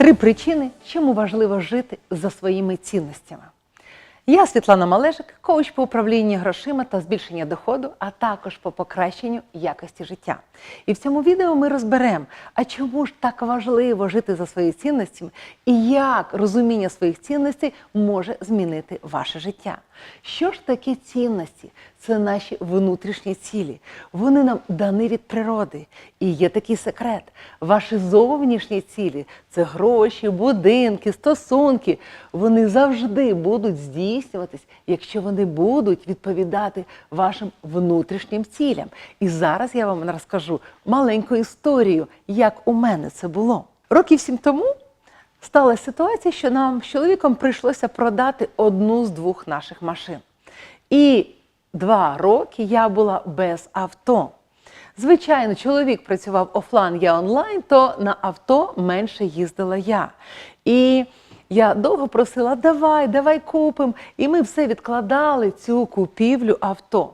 Три причини, чому важливо жити за своїми цінностями. Я Світлана Малежик, коуч по управлінню грошима та збільшення доходу, а також по покращенню якості життя. І в цьому відео ми розберемо, а чому ж так важливо жити за своїми цінностями і як розуміння своїх цінностей може змінити ваше життя. Що ж такі цінності? Це наші внутрішні цілі. Вони нам дані від природи. І є такий секрет. Ваші зовнішні цілі це гроші, будинки, стосунки. Вони завжди будуть здійснюватись, якщо вони будуть відповідати вашим внутрішнім цілям. І зараз я вам розкажу маленьку історію, як у мене це було. Років сім тому сталася ситуація, що нам з чоловіком прийшлося продати одну з двох наших машин. І два роки я була без авто. Звичайно, чоловік працював офлайн, я онлайн, то на авто менше їздила я. І я довго просила, давай, давай купимо. І ми все відкладали цю купівлю авто.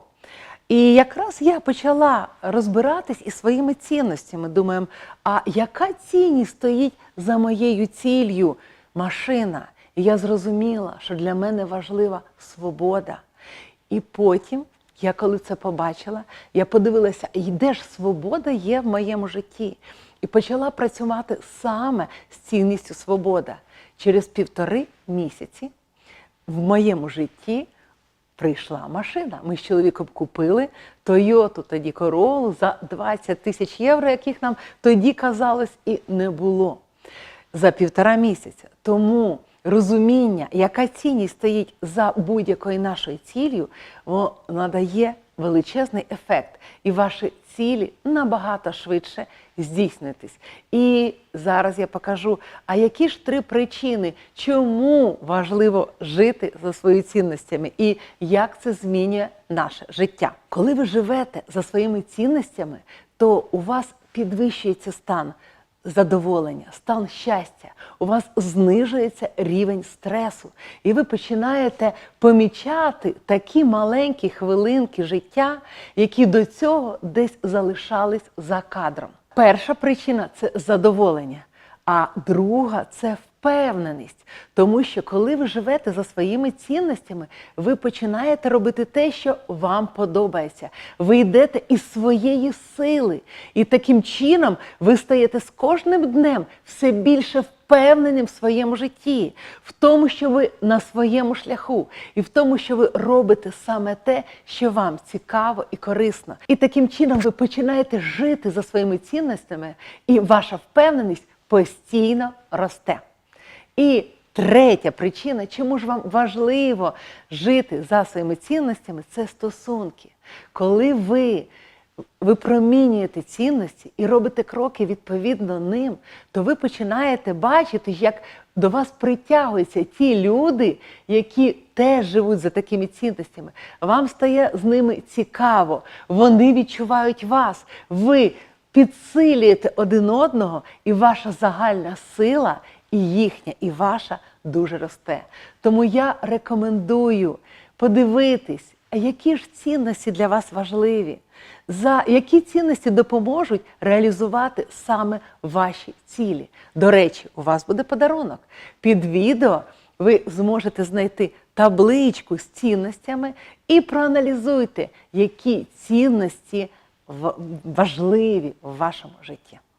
І якраз я почала розбиратись із своїми цінностями. Думаємо, а яка цінність стоїть за моєю ціллю? Машина. І я зрозуміла, що для мене важлива свобода. І потім, я коли це побачила, я подивилася, і де ж свобода є в моєму житті. І почала працювати саме з цінністю свобода. Через півтори місяці в моєму житті прийшла машина. Ми з чоловіком купили Тойоту, тоді Королу за 20 тисяч євро, яких нам тоді казалось і не було за півтора місяця. Тому розуміння, яка цінність стоїть за будь-якою нашою ціллю, воно надає величезний ефект, і ваші цілі набагато швидше здійснитись. І зараз я покажу, а які ж три причини, чому важливо жити за своїми цінностями і як це змінює наше життя. Коли ви живете за своїми цінностями, то у вас підвищується стан задоволення, стан щастя, у вас знижується рівень стресу, і ви починаєте помічати такі маленькі хвилинки життя, які до цього десь залишались за кадром. Перша причина це задоволення, а друга це впевненість. Тому що коли ви живете за своїми цінностями, ви починаєте робити те, що вам подобається. Ви йдете із своєї сили. І таким чином ви стаєте з кожним днем все більше впевненим в своєму житті, в тому, що ви на своєму шляху, і в тому, що ви робите саме те, що вам цікаво і корисно. І таким чином ви починаєте жити за своїми цінностями, і ваша впевненість постійно росте. І третя причина, чому ж вам важливо жити за своїми цінностями, це стосунки. Коли ви випромінюєте цінності і робите кроки відповідно ним, то ви починаєте бачити, як до вас притягуються ті люди, які теж живуть за такими цінностями. Вам стає з ними цікаво, вони відчувають вас. Ви підсилюєте один одного, і ваша загальна сила, і їхня, і ваша дуже росте. Тому я рекомендую подивитись, які ж цінності для вас важливі, за які цінності допоможуть реалізувати саме ваші цілі. До речі, у вас буде подарунок. Під відео ви зможете знайти табличку з цінностями і проаналізуйте, які цінності важливі в вашому житті.